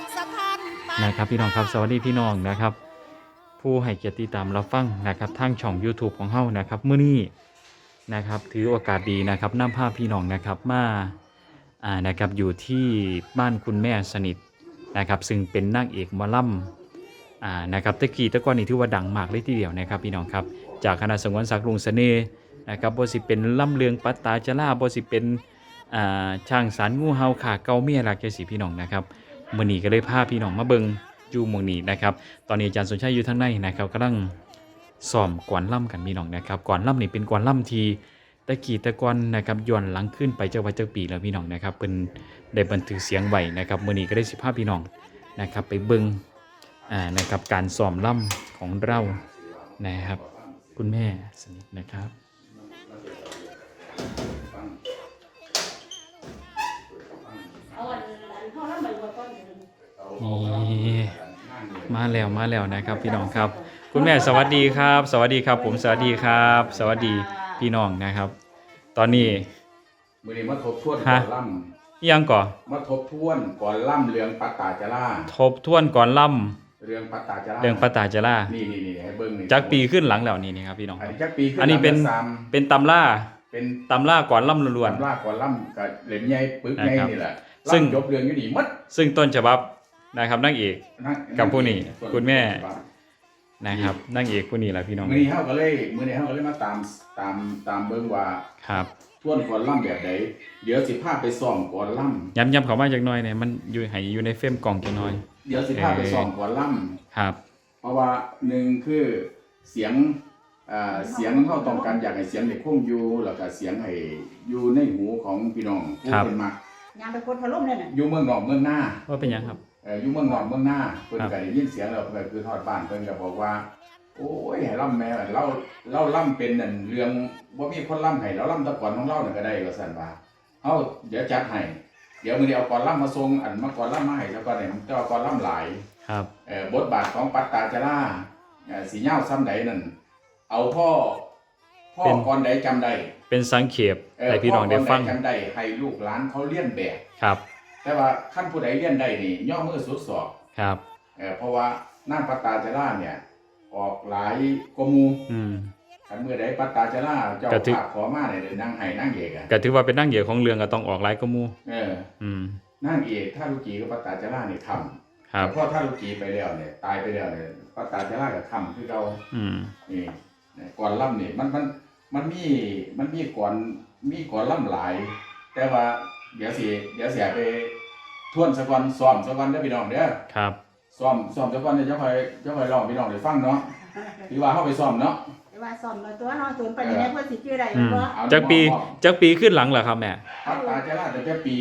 กสะพานไปนะครับพี่น้องครับสวัสดีพี่น้องนะครับ ผู้ให้เกียรติติดตามรับฟังนะครับทางช่อง YouTube ของเฮานะครับมื้อนี้นะครับถือโอกาสดีนะครับนำภาพพี่น้องนะครับมาอ่านะครับอยู่ที่บ้านคุณแม่สนิทนะครับซึ่งเป็นนางเอกหมอลำอ่านะครับตะกี้ตะก้อนนี่ถือว่าดังมากเลยทีเดียวนะครับพี่น้องครับจากคณะสงวนศักดิ์ลุงเสน่ห์นะครับบ่สิเป็นล่ำเลืองปัตตาจลาบ่สิเป็นอ่าช่างสารงูเฮาขาเกาเมียรักจังซี่พี่น้องนะครับ มื่อนี้ก็เลยพาพี่น้องมาเบิงอยู่หมองนี้นะครับ ตอนนี้อาจารย์สนชัยอยู่ทางในนะครับกำลังซ้อมกวนล่ำกันพี่น้องนะครับกวนล่ำนี่เป็นกวนล่ำทีตะกี้ตะกอนนะครับย้อนหลังขึ้นไปเจ้าวัดเจ้าปีแล้วพี่น้องนะครับเป็นได้บันทึกเสียงไว้นะครับมื่อนี้ก็ได้สิพาพี่น้องนะครับ ไปเบิงอ่านะครับการซ้อมล่ำของเรานะครับ คุณแม่สนิทนะครับ นี่มาแล้วมาแล้วนะครับ พี่น้องครับ คุณแม่สวัสดีครับ สวัสดีครับ ผมสวัสดีครับ สวัสดีพี่น้องนะครับ ตอนนี้มือนี้มาทบทวนฮะก่อนล่อิหยังก่อำมาทบทวนก่อนล่ำเรืองปัตตาจาราทบทวนก่อนล่เรืองปัตตาจาราำเรื่องปาตาจารานี่นี่นี่ให้เบิ้งนี่จากปีขึ้นหลังแล้วนี่นี่ครับพี่น้องอันครับนี้จากปีขึ้นอันนี้เป็นลำละสามเป็นตำล่าเป็นตำล่าก่อนล่ำล้วนตำราก่อนล่ำกับเหรียญใหญ่ปึกใหญ่นะครับนี่แหละซึ่งล่ำจบเรืองอยู่นี่หมัดๆซึ่งต้นฉบับ นะครับนางเอกนะกับผู้นี่ส่วนคุณแม่นะครับนางเอกผู้นี้แหละพี่น้องมือนี้เฮาก็เลยมือนี้เฮาก็เลยมาตามตามตามเบิ้งว่าครับทวนก่อนล่ำแบบใดเดี๋ยวสิพาไปซ่อมก่อนล่ย้ำย้ำเขามาจากหน้อยเนี่ยมันอยู่ให้อยู่ในเฟรมกล่องจักหน้อยำเดี๋ยวสิพาไปซ่อมก่อนล่ำครับ เพราะว่าหนึ่งคือเสียงอ่าเสียงเขาต้องการอยากให้เสียงในคงอยู่แล้วก็เสียงให้อยู่ในหูของพี่น้องผู้ครับเป็นมักยางไปคนถล่มเลยน่ะอยู่เมืองนอกเมืองหน้าว่าเป็นหยังครับเอ่ออยู่เมืองนอกเมืองหน้าเพิ่นครับก็ได้ยินเสียงแล้วเพิ่นก็คือทอดบ้านเพิ่นก็บอกว่า โอ้ยให้ล่ำแม่เราเราล่ำเป็นนั่นเรื่องบ่มีคนล่ำให้เราล่ำแตะก่อนของเรานั่นก็ได้ว่าซั่นว่าเฮาเดี๋ยวจัดให้เดี๋ยวมื้อนี้เอาก่อนล่ำมาส่งอันมาก่อนล่ำมาให้แล้วก็เนี่ยมันจะเอาก่อนล่ำหลายครับเอ่อบทบาทของปัตตาจาราเอ่อสีเหย้าซ้ำใดนั่นเอาพ่อพ่อเป็นก่อนใดจำได้เป็นสังเขปเอ่อให้พี่น้องได้ฟังพ่ก่อนใจำได้ให้ลูกหลานเขาเลี้ยนแบบครับ แต่ว่าขั้นผู้ใดเลี้ยนได้นี่ย่อมือสุดศอกครับเอ่อเพราะว่าน้าปัตตาจาราเนี่ย ออกหลายกว่าหมูอืมคันเมื่อใดปัตตาจาราเจ้าก็ถือภาพขอมาเนี่ยเดี๋ยวนางไห้นางเอกอะก็ถือว่าเป็นนั่งเหยื่อของเรื่องก็ต้องออกไลายก็มูเออ อืมนางเอกถ้าลูกจีกับปัตตาจาราเนี่ยทำครับแต่พอถ้าลูกจีไปแล้วเนี่ยตายไปแล้วเนี่ยปัตตาจาราก็ทำคือเราอืมนี่ก่อนล่ำนี่มันมันมันมีมันมีก่อนมีก่อนล่ำหลาย แต่ว่าเดี๋ยวสิเดี๋ยวเสียไป ทวนสะก่อนซ้อมสะก่อนเด้อพี่น้องเด้อครับซ้อมซ้อมสะก่อนเดี๋ยวจะคอยจะคอยร้องพี่น้องได้ฟังเนาะที่ว่าเฮาไปซ้อมเนาะแต่ว่าซ่อมมาตัวเนาะตัวไปในนี้เพื่อสิชื่ออะไรอืมบ่เอาจากปีบอกจากปีขึ้นหลังเหรอครับแม่ปัตตาจาราแต่แค่ปี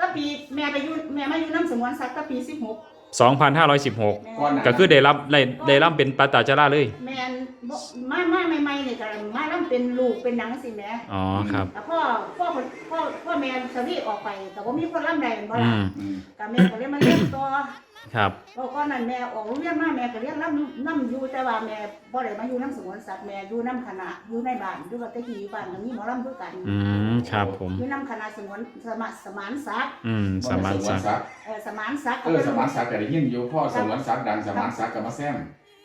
ก็ปีแม่ไปอยู่แม่มาอยู่น้ำสมวนสักก็ปี16 2516แม่ก่อนหน้าก็คือได้รับได้ได้รับเป็นปาตาจาราเลย แม่นบ่มามาใหม่ๆนี่ก็มานํเป็นลูกเป็นหนังสิแม่อ๋อครับ แล้วพ่อพ่อพ่อพ่อแม่สวีออกไปก็บ่มีคนล่ำใดบ่อืล่ะม อืม ก็แม่ก็เลยมาเรียนต่อ ครับเพราะก่อนนั้นแม่ออกโรงเรียนมาแม่ก็เรียนน้ำน้ำอยู่แต่ว่าแม่บ่ได้มาอยู่น้ำสงวนสัตว์แม่อยู่น้ำคณะอยู่ในบ้านอยู่กับตะกี้อยู่บ้านก็มีหมอลำด้วยกันอืมครับผม อยู่น้ำคณะสงวนสมสมานศักดิ์อืมสมานสสัวกนศักดิ์เออสมานศักดิ์เออสมานศักดิ์ก็ได้ยินอยู่พ่อสมานศักดิ์ดังสมานศักดิ์ก็มาแซม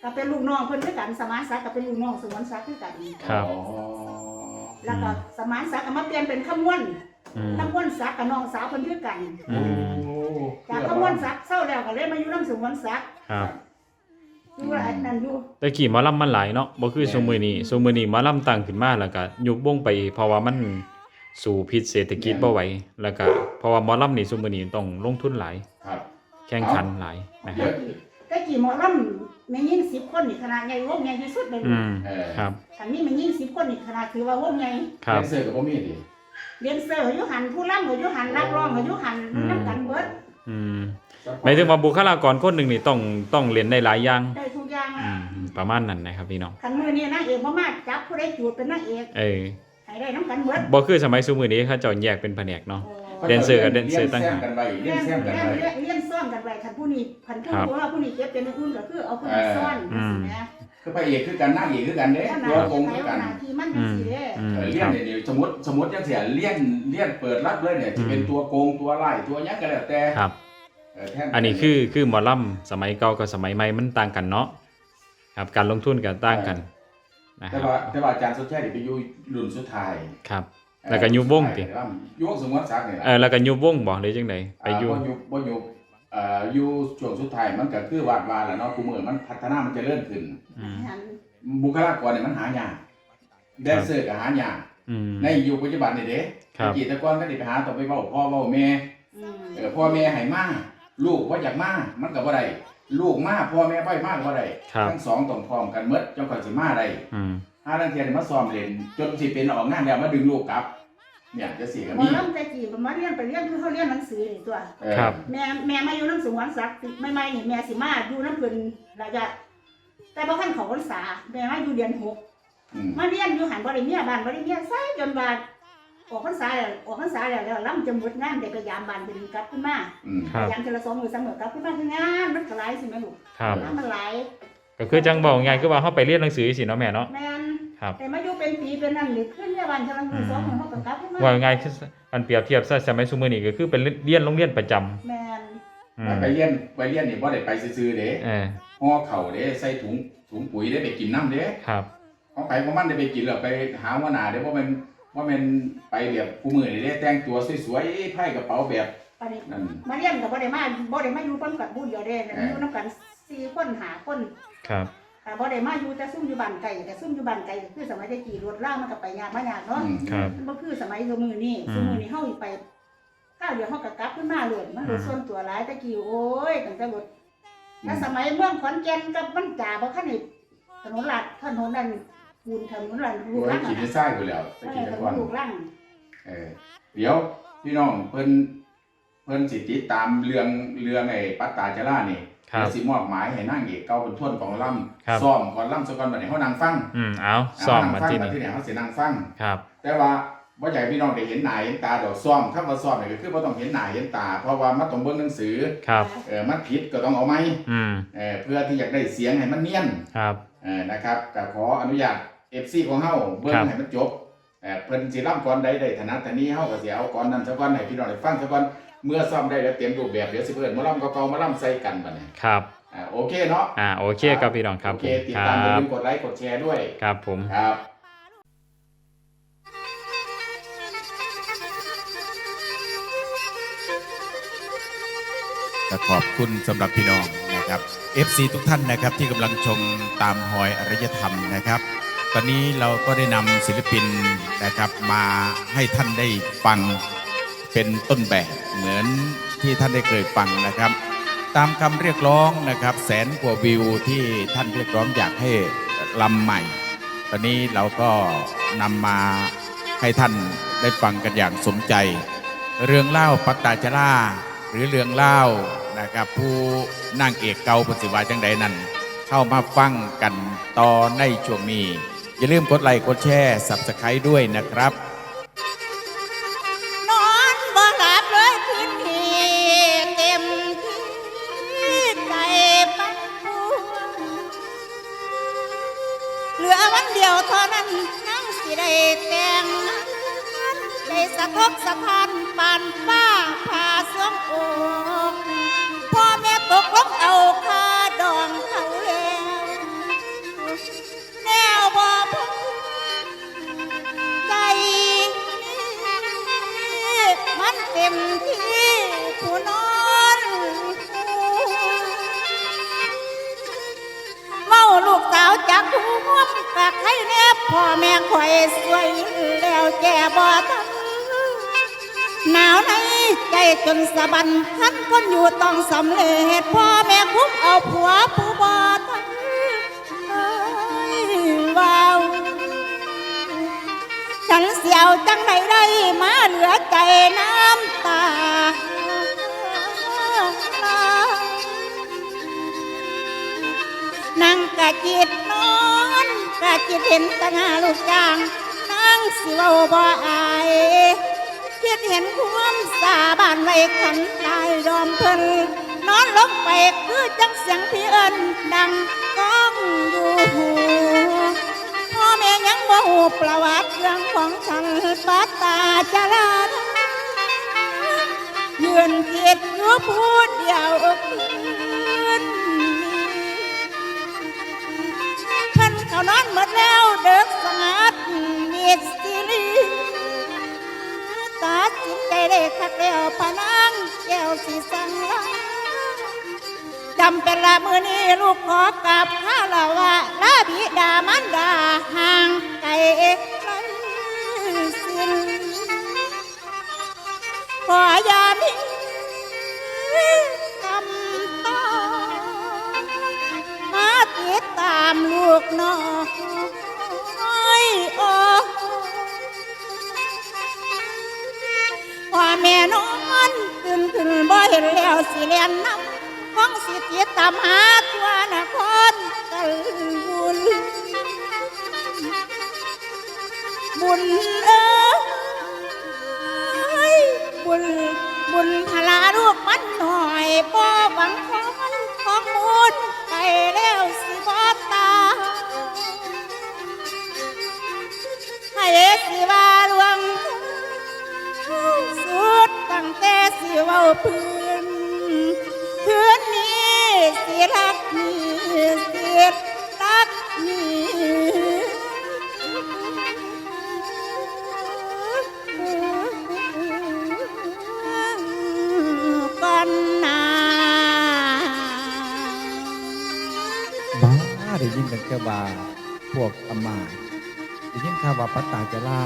ก็เป็นลูกน้องเพิ่นด้วยกันสมานศักดิ์ก็เป็นลูกน้องสงวนศักดิ์ด้วยกัน ครับ อ๋อแล้วก็สมานศักดิ์ก็มาเปลี่ยนเป็นขมวนอืมขมวนศักดิ์กับน้องสาวเพิ่นด้วยกัน อืโอ้ม จากขมวนศักดิ์เศร้าแล้วก็เลยมาอยู่น้ำสงวนศักดิ์ครับอยู่อันนั้นอยู่แตะกี้หมอลำมันหลายเนาะบ่คือซุมื้อนี้ซุมื้อนี้หมอลำตั้งขึ้นมาแล้วก็ยุบวงไป เพราะว่ามันสู่พิษเศรษฐกิจบ่ไหวแล้วก็เพราะว่าหมอลำนี่ซุมื้อนี้ต้องลงทุนหลาย ครับแข่งขันหลายนะคเดี๋รัยบวแต่กี่หมอลำแม่ยิ่ง10คนนี่ขนาดใหญ่วงใหญ่ที่สุดเลยอืมเออครับคันนี้แม่ยิ่ง10คนนี่ขนาดถือว่าวงใหญ่ครับแดนเซอร์กับพ่อมีดิเรียนเสืออยู่หันผู้ล่ำอยู่หันนักร้องอยู่หันอืม น้ำกันเบิด อืมหมายถึงว่าบุคลากรคนหนึ่งนี่ต้องต้องเรียนได้หลายอย่างได้ทุกอย่างอืมประมาณนั้นนะครับพี่น้องคันมือนี่นางเอกบ่มาจับผู้ใดจูดเป็นนางเอกเออให้ได้น้ำกันเบิดบ่คือสมัยซุมื้อนี้เขาเจ้าแยกเป็นแผนกเนาะ แดนเซอร์กับแดนเซอร์ต่างหากเรียนแซมกันไปเรีเลี้ยยนนแซมกันเลี้ยนไปเลี้ยนเลี้ยนซ่อนกันไว้คันผู้นี้คันผู้ครับ รู้ว่าผู้นี้เก็บเป็นอื่นก็คือเอาผู้นี้ซ่อนอืมสิแหม คือพระเอกคือกันนางเอกคือกันเด้แล้วตัวนาโกงไหนคือกัว่านหน้าที่มันจัอืงมซี่เด้อืมเออเลี้คยนรับ เนี่ยเดี๋ยวสมมติสมมติจังเสียเลี้ยนเลี้ยนเปิดรับเลยเนี่ยอืจะมเป็นตัวโกงตัวไล่ตัวหยังก็แล้วแต่ครับเเออแทนอันนี้คือคือหมอลำสมัยเก่ากับสมัยใหม่มันต่างกันเนาะครับการลงทุนก็ต่างกันนะคแต่รับว่าแต่ว่าอาจารย์สุดแท้นี่ไปอยู่รุ่นสุดท้ายครับ แล้วก็อยู่วงติ เอออยู่วงสมวนศักดิ์นี่แหละเออแล้วก็ยุบวงบ่หรือจังไดไปอยู่าบ่อยู่บ่อยู่ เอ่ออยู่ช่วงสุดท้ายมันก็คือวาดวาแหละเนาะกูมือมันพัฒนามันเจะเลื่อนขึ้น อืม หันบุคลากรเนี่ยมันหายากแดนเซอร์ก็หายากอืม ในยุคปัจจุบันนี่เด้ครับตะกี้แตะก่อนก็ได้ไปหาต้องไปเว้าพ่อเว้าแม่อืมเออพ่อแม่ให้มาลูกบ่อยากมามันก็บ่ได้ลูกมาพ่อแม่บ่ให้มาก็บ่ได้ครับ ทั้งสองต้องพร้อมกันหมดเจ้าก็สิมาได้อืมห้าลังเทียนมาซ้อมเล่นจนสิเป็นออกงานแล้วมาดึงลูกกลับ เนี่ยจะสิก็หมอมีลำแต่จีบมาเรียนไปเรียนคือเขาเรียนหนังสือนี่ตัว เออครับ แม่แม่มาอยู่น้ำสงวนศักดิ์ไม่ไม่นี่แม่สิมาอยู่น้ำเพิ่นระยะแต่บ่คันเของพรรษาแม่มาอยู่เดือนหกอืมมาเรียนอยู่หันบ่ได้เมียบ้านบ่ได้เมียใส่จนบาดออกพรรษาแล้วออกพรรษาแล้วแล้วลำจะหมดงานได้ไปยามบ้านเป็นกลับขึ้นมาอืมครับ ยามเทอละสองมื้อสามมื้อกลับขึ้นมาคืองานมันก็หลายสิแม่ลูกครับ งานมันหลายก็คือจังบอกไงคือว่าเฮาไปเรียนหนังสือสิเนาะแม่เนาะ แม่น ครับ แต่มาอยู่เป็นปีเป็นนั่นนี่ขึ้นเมียบ้านเทอละมื้อสองมื้อเฮาก็กลับขึ้นมาว่าง่ายคือมันเปรียบเทียบซะสมัยซุมื้อนี้ก็คือเป็นเรียนโรงเรียนประจำแม่นอืแล้วมไปเรียนไปเรียนนี่บ่ได้ไปซื่อๆเด้เออห่อเข่าวเด้ใส่ถุงถุงปุ๋ยได้ไปกินน้ำเด้ครับ ของไปของมันได้ไปกินแล้วไปหาหัวหน้าเด้ว่ามันว่ามันไปแบบผู้มือนี่เด้แต่งตัวสวยๆไพ่กระเป๋าแบบปานนี้นั่น มาเรียนก็บ่ได้มาบ่ได้มาอยู่พร้อมกับบุญเดียวเด้นะอยู่นํกันสี่คนห้าคนครับ อ่าบ่ได้มาอยู่แต่ซุ่มอยู่บ้านไกลแต่ซุ่มอยู่บ้านไกลก็คือสมัยตะกี้รถล่างมันก็ไปยากมายากเนาะอืมครับ มันบ่คือสมัยซุมื้อนี้อืม ซุมื้อนี้เฮาไปข้าวเดียวเฮาก็กลับขึ้นมาเลยมันรถอืมส่วนตัวหลายตะกี้โอ้ยตั้งแต่รถถ้าสมัยเมืองขอนแก่นกับมันจ่าบ่คันนี่ถนนลาดถนนนั่นปูนถนนลาดลูโอ้กยรังขี่อะไม่นะใช่อยู่แล้วเอตะอกี้ถแตะนก่อนนลูกรังเออเดี๋ยวพี่น้องเพิ่นเพิ่นสิติดตามเรื่องเรื่องไอ้ปัตตาจารานี่ ครับเดี๋ยวสิมอบหมายให้นางเอกเก่าเป็นท่วนของล่ครับำซ้อมก่อนล่ำซะก่อนบัดนี้เฮานั่งฟังอืมเอาซ่อมมาที่เฮนั่งฟังบัดนี่ที่นี่เฮาสินั่งฟัง ครับแต่ว่าบ่อยากให้พี่น้องได้เห็นหน้าเห็นตาดอกซ้อมถ้าว่าซ้อมนี่ก็คือบ่ต้องเห็นหน้าเห็นตา เพราะว่ามันต้องเบิ่งหนังสือครับ เออมันผิดก็ต้องเอาไหมอืมเออเพื่อที่อยากได้เสียงให้มันเนียน ครับ เออนะครับก็ขออนุญาต FC ของเฮาเบิ่งครับ ให้มันจบเออเพิ่นสิร่ำก่อนใดได้ถนัดแต่นี้เฮาก็สิเอาก่อนนั้นซะก่อนให้พี่น้องได้ฟังซะก่อน เมื่อซ้อมได้แล้วเตรียมรูปแบบเดี๋ยวสิเพิ่นมาล่ำเก่าๆมาล่ำใส่กันบัดนี้ครับ อ่าโอเคเนาะอ่าโอเคครับพี่น้องครับโอผเคมติดคตามอย่ารับลืมกดไลค์กดแชร์ด้วยครับผม ครับ ก็ขอบคุณสำหรับพี่น้องนะครับ FC ทุกท่านนะครับที่กำลังชมตามหอยอารยธรรมนะครับ ตอนนี้เราก็ได้นำศิลปินนะครับมาให้ท่านได้ฟัง เป็นต้นแบบเหมือนที่ท่านได้เคยฟังนะครับ ตามคำเรียกร้องนะครับแสนกว่าวิวที่ท่านเรียกร้องอยากให้ลำใหม่ ตอนนี้เราก็นำมาให้ท่านได้ฟังกันอย่างสมใจ เรื่องเล่าปัตตาจาราหรือเรื่องเล่านะครับผู้นางเอกเกาปฏิวัติจังใดนั้น เข้ามาฟังกันต่อในช่วงนี้ อย่าลืมกดไลค์กดแชร์สับสไครต์ด้วยนะครับ เดียวเท่านั้นยังสิได้แต่งได้สะทกสะพานปานฟ้าผ่าสวงอกพ่อแม่ตกลงเอาคา สาวจากทุ่มปากให้แนบพ่อแม่คอยสวยแล้วแก่บ่ทันหนาวในใจจนสะบันทันคนอยู่ต้องสำเร็จพ่อแม่คุ้มเอาผัวผู้บ่ทันเอ้ยว้าวฉันเสียวจังใดได้มาเหลือใจน้ำตา นั่งกะจิตนอนกะจิตเห็นตาหาลูกจางนั่งสิเวาบ่อายคิดเห็นความสาบานไว้ขันตายยอมเพิ่นนอนลงไปคือจังเสียงพี่เอิญดังก้องอยู่หูพ่อแม่ยังบ่หูประวัติเรื่องของฉันปัตตาจารายืนเกียดอยู่อยู่ผู้เดียว พะนังแก้วสิสังลาจำเป็นละมือนี้ลูกขอกราบข้าละว่าลาบิดามันดาห่างไกลไกลสิ้นขออย่ามีคำตอมาติดตามลูกน้อยโอ้พ่อแม่นอ นตื่นขึ้นบ่เห็นแล้วสิเลียนน้ำห้องสิติดตามหาตัวนครกันบุญบุญเอ้ยบุญบุญพลาลูกมันหน่อยพ่อหวัง สิเว้าพื้นคืนนี้สิรักนี่สิรักนี่ก่อนหนาบ้าได้ยินกันแค่ว่าพวกอำมาตย์ได้ยินข่าวว่าปัตตาจะล่า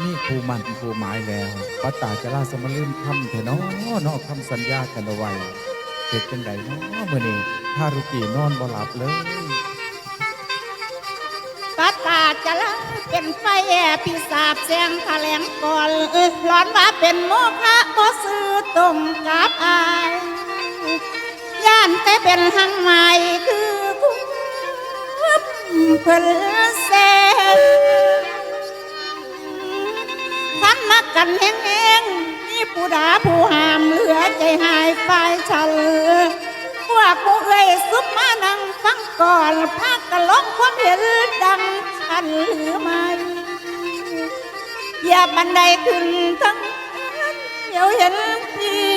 นี่ครูมันครูหมายแล้วปัตตาจะล่าสมลืมคำเถอะเนาะนอกคำสัญญากันเอาไว้เฮ็ดจังไดเนาะมื้อนี้ทารุกีนอนบ่หลับเลยปัตตาจะละเป็นไฟแอบพิศาบแสงแถลงก่อนเออร้อนว่าเป็นโมฆะบ่ซื้อตรงกับอายย่านแต่เป็นหังใหม่คือคุ้มเพิ่นแสง ฟันมากันแห้งๆนี่ผู้ดาผู้หามเหลือใจหายฝ่ายฉันพวกผู้เอ้ยซุปมานั่งฟังก่อนพากันลงความเห็นดังฉันหรือไม่อย่าบันไดขึ้นทั้งเดี๋ยวเห็นพี่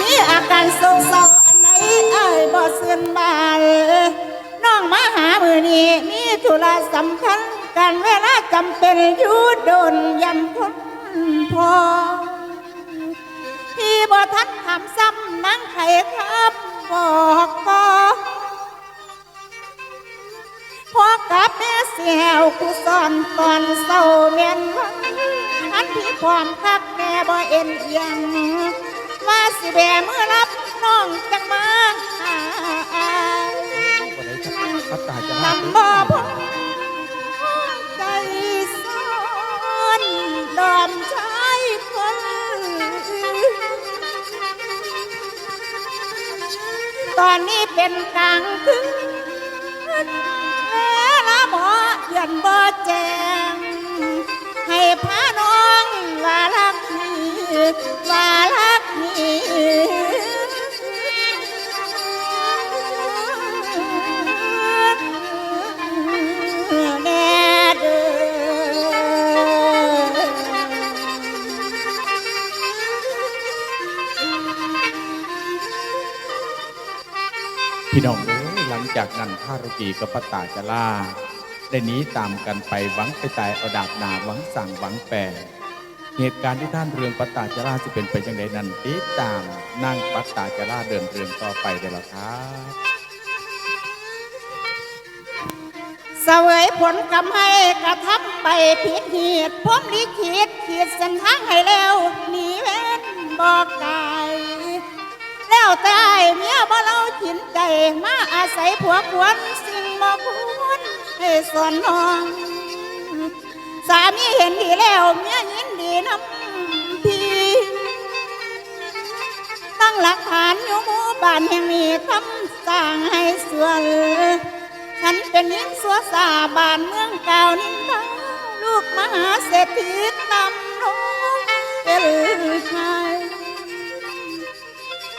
มีอาการโศกเศร้าอันไหนเอ้ยบ่เสื่อนบานน้องมาหามือนี้มีธุระสำคัญ การเวลาจำเป็นอยู่โดนยำคนพอพี่บ่ทันทำซ้ำนั่งไข่ครับบอกพอพอกับแม่เสียวกูสอนตอนเศร้าเมียนวันทันที่ความคักแม่บ่เอ็นเอียงว่าสิแบมือรับน้องจังมาหาอายบ่ได้จักปัตตาจะล่าลำบ่ ตอนนี้เป็นกลางคืนเวลาหมอเยือนบ่แจงให้พาน้องว่ารักว่ารัก พี่น้องเอ้ยหลังจากนั้นทารุกีกับปัตตาจะล่าได้หนีตามกันไปหวังไปตายเอาดาบนาหวังสั่งหวังแปรเหตุการณ์ที่ท่านเรืองปัตตาจะล่าจะเป็นไปจังไดนั้นติดตามนั่งปัตตาจะล่าเดินเรืองต่อไปได้แล้วครับเสวยผลกรรมให้กระทำไปผิดเหตุพรมลิขิตขีดเส้นทางให้แล้วหนีเว้นบอกกล แล้วตายเมียบ่เล่าขินใจมาอาศัยผัวควรสิ่งบ่ควรให้สอนน้อง สามีเห็นดีแล้วเมียยินดีน้ำพีตั้งหลักฐานอยู่หมู่บ้านแห่งนี้คำสั่งให้ส่วนฉันเป็นหญิงสัวสาบ้านเมืองเก่านินทาลูกมหาเศรษฐีตำลงเป็นไทย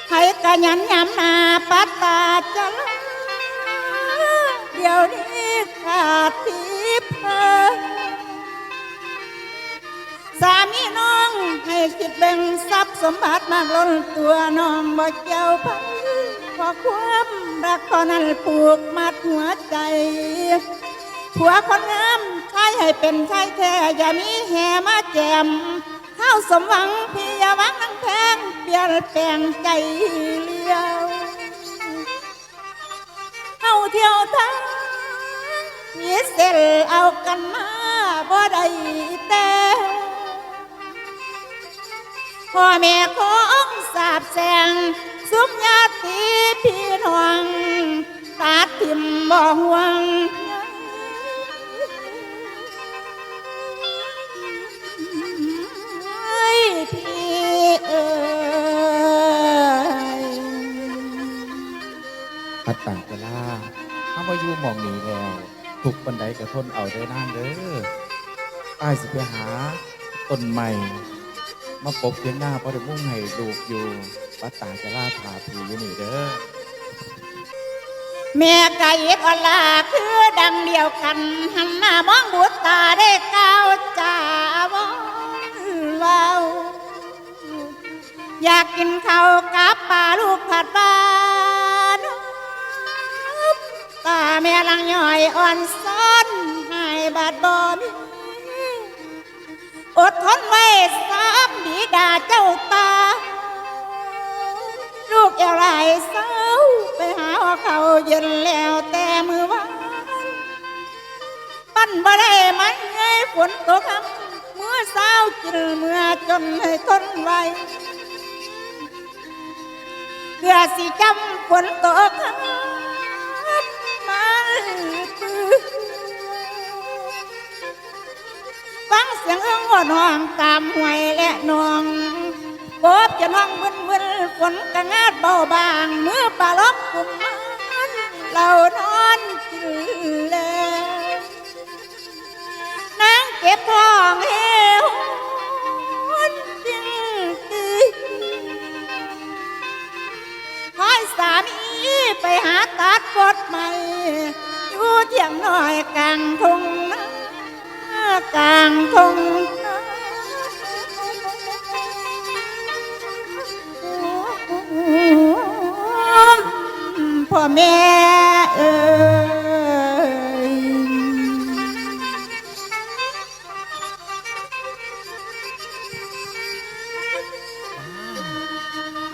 ให้กะยันยำนาปัตตาจะลาเดี๋ยวนี้ขาดทิพย์เพอสามีน้องให้คิดแบ่งทรัพย์สมบัติมากล้นตัวน้องบ่เกี่ยวพันเพราะความรักเท่านั้นผูกมัดหัวใจผัวคนงามใช้ให้เป็นชายแท้อย่ามีแห่มาแจมาวสมหวังพี่อย่าวังนังแพงเปลี่ยนแปลงใจเลี้ยวเอาเที่ยวทางมีเส้นเอากันมาบ่ได้แต่พ่อแม่ของสาบแสงสุมญาติพี่น้องตัดทิมบ่ห่วง มอยู่หมองนี้แล้วถูกปันไดกระทนเอาเด้นางเด้ออ้ายสิไปหาต้นใหม่ มาปกเทียงหน้าพอได้มุ่งให้ลูกอยู่ปัตตากลาถาผีอยู่นี่เด้อแม่ไก่ออลาคือดังเดียวกัน หันหน้ามองบุตรตาได้ก้าวจ้าวเว้าอยากกินข้าวกับปลาลูกผัดบ้า ม่ลังย่อยอ่อนซ้อนให้บาดบ่มีอดทนไว้สามบีดาเจ้าตา ลูกเอวไหลเศร้าไปหาว่าเขาเย็นแล้วแต่มือวานปั้นบ่ได้มันไงฝนตกคำเมื่อเศร้ากินเมื่อจนให้ทนไว้เพื่อสิจำฝนตกคำ เสียงอื้งอ่อนห้องตามห้วยและนองกบจะน้องมึนมึนฝนกระงาดเบาบางมือปลาล็อกกุมมันเรานอนกินแล้วนางเก็บทองเอวจริงตีคอยสามีไปหาตัดกดใหม่อยู่เที่ยงน้อยกลาง กลางทงพ่อแม่เอ้ย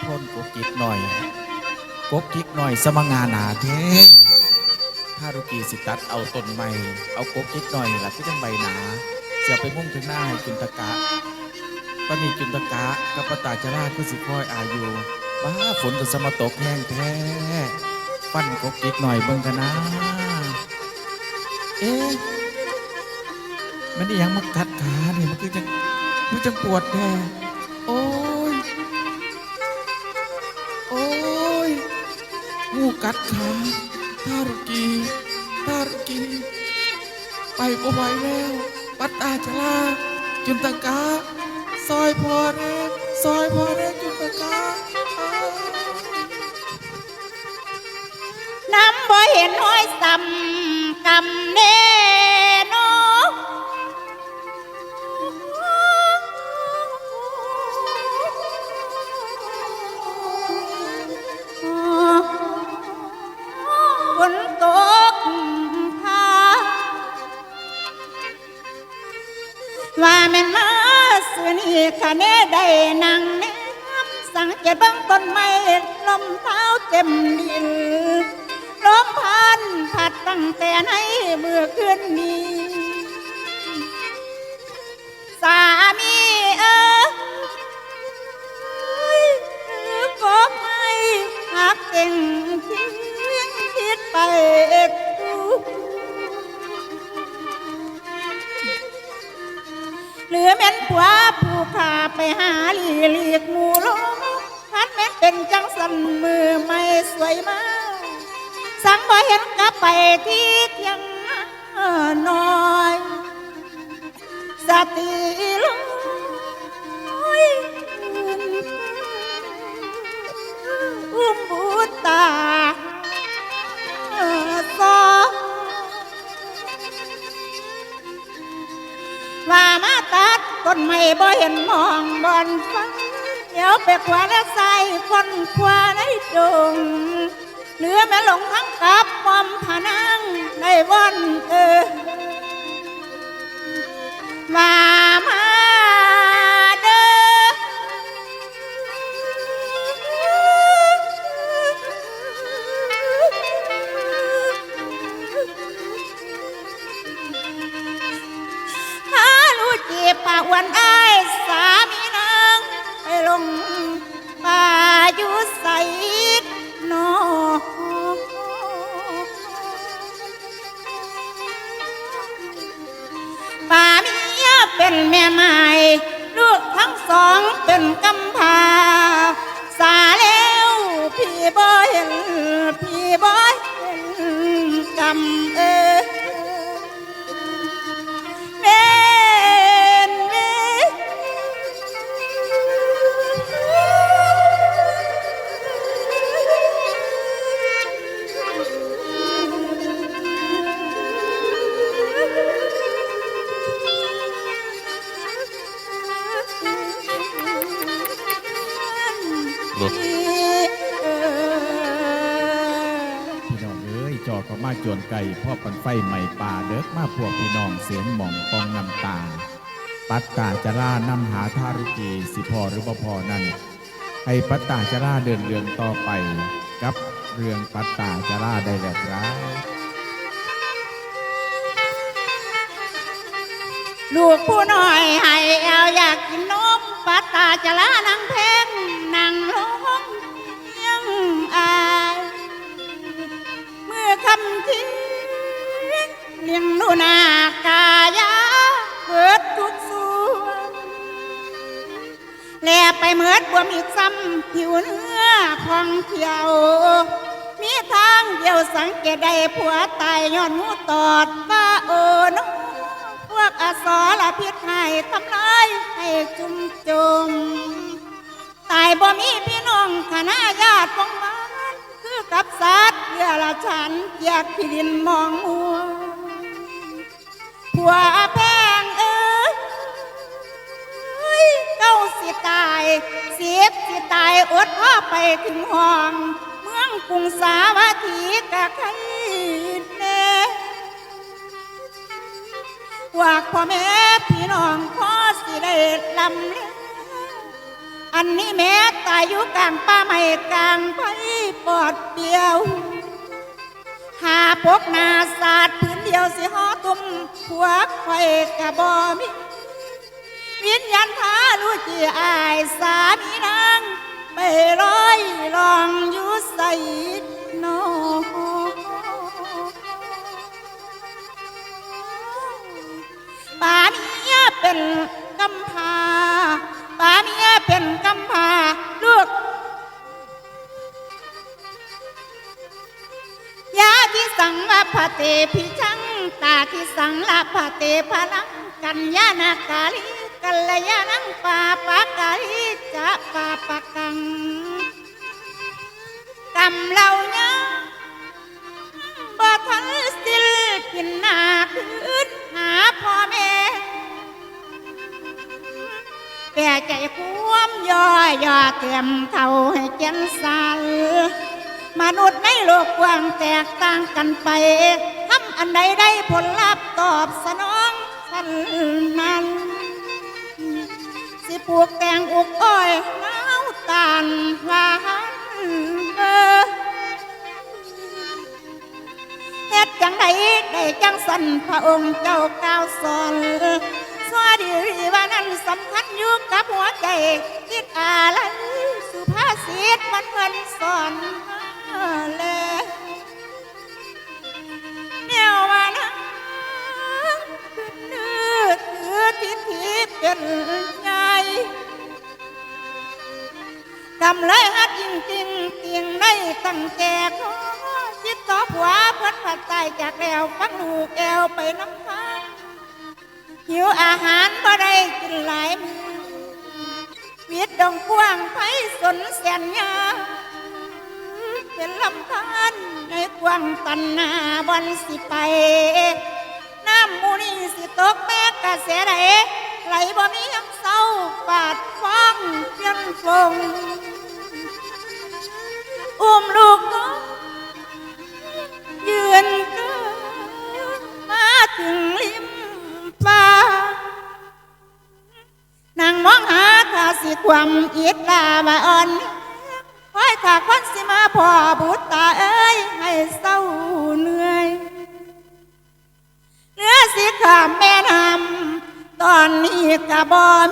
ทนกกกิกหน่อยกกกิกหน่อยสมงานาแท้ ถ้ารุกีสิตัดเอาต้นใหม่เอากกกิกหน่อยล่ะที่จังใบหนาเสียไปมุ่งถึงหน้าให้จุนตะกะตอนนี้จุนตะกะกับปตาจราคือสิคอยอายุบ้าฝนก็สมาตกแห้งแท้ปั้นกกกิกหน่อยเบิ่งกันนะเอ๊ะมันนี่ยังมากัดขาเนี่ยมันคือจังมันจังปวดแท้โอ้ยโอ้ยงูกัดขาทารุกี ตารุกีไปบ่ไหวแล้วปัตตาจลาจุนตะกาซอยพอเรซอยพอเรจุนตะกาน้ำบ่เห็นห้อยซ้ำ ม่นมาสุนีคะเนได้นั่งแนมสังเกตบางต้นไม้ลมเท้าเต็มดินลมพันผัดตั้งแต่ในเมื่อคืนนี้ สามีเอ้ยก็ไม่หักเก่งทิ้งคิดไป หลือแม่นผัวผู้ขาไปหาหลีหลีกหมูลงพัดแม่นเป็นจังสันมือไม่สวยมาก สังบ่เห็นกลับไปที่เทียงน้อยสติลอยอุ้มบุตตา ต้นไม้บ่เห็นมองบอนฟ้าเดี๋ยวไปขวาและใส่คนขวาในดงเหลือแม่หลงทั้งกับปอมผานังในวันเออมา เป็นแม่ลูกทั้งสองเป็นกำพาสาแล้วพี่บ่เห็นพี่บ่เห็นกำเออ ก่พ่อปันไฟใหม่ป่าเด็กมาพวกพี่น้องเสียงหม่องปองน้ำตา ปัตตาจะล่านำหาทารุกีสิพอหรือบ่พอนั่นให้ปัตตาจะล่าเดินเรืองต่อไป กับเรื่องปัตตาจะล่าได้แล้วครับลูกผู้น้อยให้เอาอยากกินนมปัตตาจะลานังเพงนังลงยังอาย เมื่อคำทิ้ งเลี้ยงดูนากายาเบิดทุกส่วนแลไปเมิดบวมอีกซ้ำผิวเนื้อของเขียว มีทางเดียวสังเกตได้ผัวตายย้อนงูตอดว่าโอ้นพวกอสอละพิษให้ทำลายให้จุ่มจมตายบ่มีพี่น้องคณะญาติของบ้านคือกับสัตว์เรือละฉันอยากที่ดินมองมัว วแพงเอ้ยเก้าสิตายเสียบสิตายอดพ่อไปถึงห้อง เมืองกรุงสาวัตถีกะใครแน่ว่าพ่อแม่พี่น้องพ่อสิได้ลำเลียงอันนี้แม่ตายอยู่กลางป่าไม่กลางไปปอดเดียว หาพกนาศาสตร์พื้นเดี ยวสิหอตุ้มผัวไฟกะบอมีวิญญาณพาลูกจีอายสามีนางไปร้อยลองอยู่ใส่นอป่าเมียเป็นกำพาป่าเมียเป็นกำพาลูกยาที่สังละพะเตพิชา ที่สังละพะเตพลังกัญญาณกาลีกัลยาณังปาปากาลีจะปาปะกังกำเหล่านี้บ่ทันสิลกินหนาคืนหาพ่อแม่แก่ใจความย่อย่อเตรียมเขาให้เจนสันมนุษย์ในโลกกว้างแตกต่างกันไป อันใดได้ผลลัพธ์ตอบสนองสันนั้น สิปลูกแตงอุกอ้อยน้าวตาลหวานเออเฮ็ดจังใดได้จังสันพระองค์เจ้าก้าวสอนสวัสดีว่านั้นสำคัญอยู่กับหัวใจคิดอะไรสุภาษิตมันเพิ่นสอนมาแล้ว ทิฏฐิเป็นไงกำเลฮัดจริงจริงเตียงได้ตั้งแต่ขอคิดต่อผัวเพิ่นผัดใจจากแล้วฟังลูกแอวไปน้ำทาหิวอาหารบ่ได้กินหลายมือวิดดงกว้างไผสนแสนยาเป็นลำธารในกว้างตันนาบอนสิไปำมูนี่สิตกแม่กระแสใดไหลบ่มียังเศร้าปาดฟังเพียงฟงอุ้มลูกน้องยืนกินมาถึงริมฟ้านางมองหาข้าสิความอิดลามาอ่อนคอยข้าคนสิมาพ่อบุตรตาเอ้ยให้เสิขามแม่นำตอนนี้กะบอม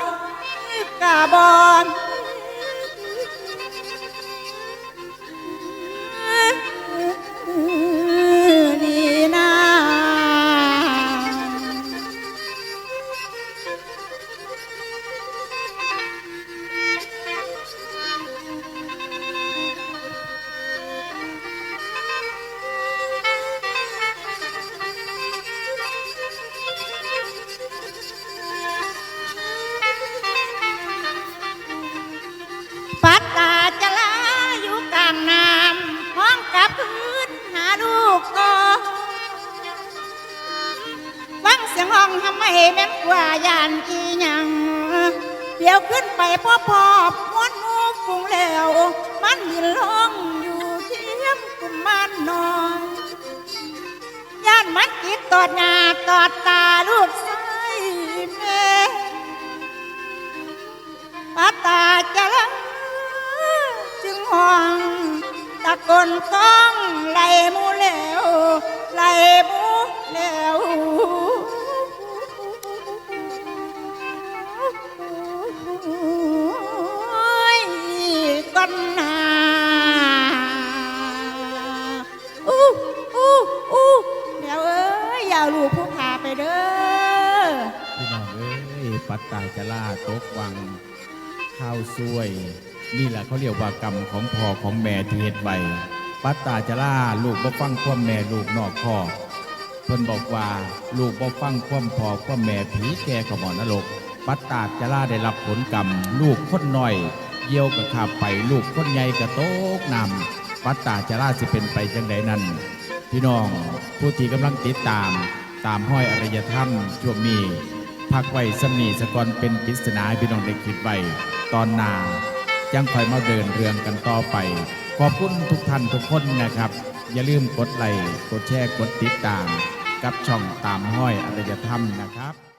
กะบอม องทำไมแม่นกว่ายานอีหยังเดี๋ยวขึ้นไปพ่อพอบมวนหมูฟุงแล้ว มันบินลงอยู่เทียมกุมมันนอนย่านมันกิดตอดหน้าตอดตาลูกใส่แม่ปาตาจะลจึงห่วงตะกนก้องไหลมูแล้วไหลห ปัตตาจะล่าตกวังข้าวซวย นี่แหละเขาเรียกว่ากรรมของพ่อของแม่ที่เฮ็ดไว้ปัตตาจะล่าลูกบ่ฟังความแม่ลูกนอกพ่อเพิ่นบอกว่าลูกบ่ฟังความพ่อความแม่ผีแกขมอนรก ปัตตาจะล่าได้รับผลกรรม ลูกคนหน้อยเยี่ยวกับขาบไปลูกคนใหญ่กับโต๊กนำปัตตาจะล่าสิเป็นไปจังใดนั้น พี่น้องผู้ที่กำลังติดตามตามห้อยอารยธรรมช่วงนี้ พักไว้สมีสะกอนเป็นปริศนาพี่น้องได้คิดไว้ตอนนาจังคอยมาเดินเรื่องกันต่อไป ขอบคุณทุกท่านทุกคนนะครับ อย่าลืมกดไลค์กดแชร์กดติดตาม กับช่องตามห้อยอารยธรรมนะครับ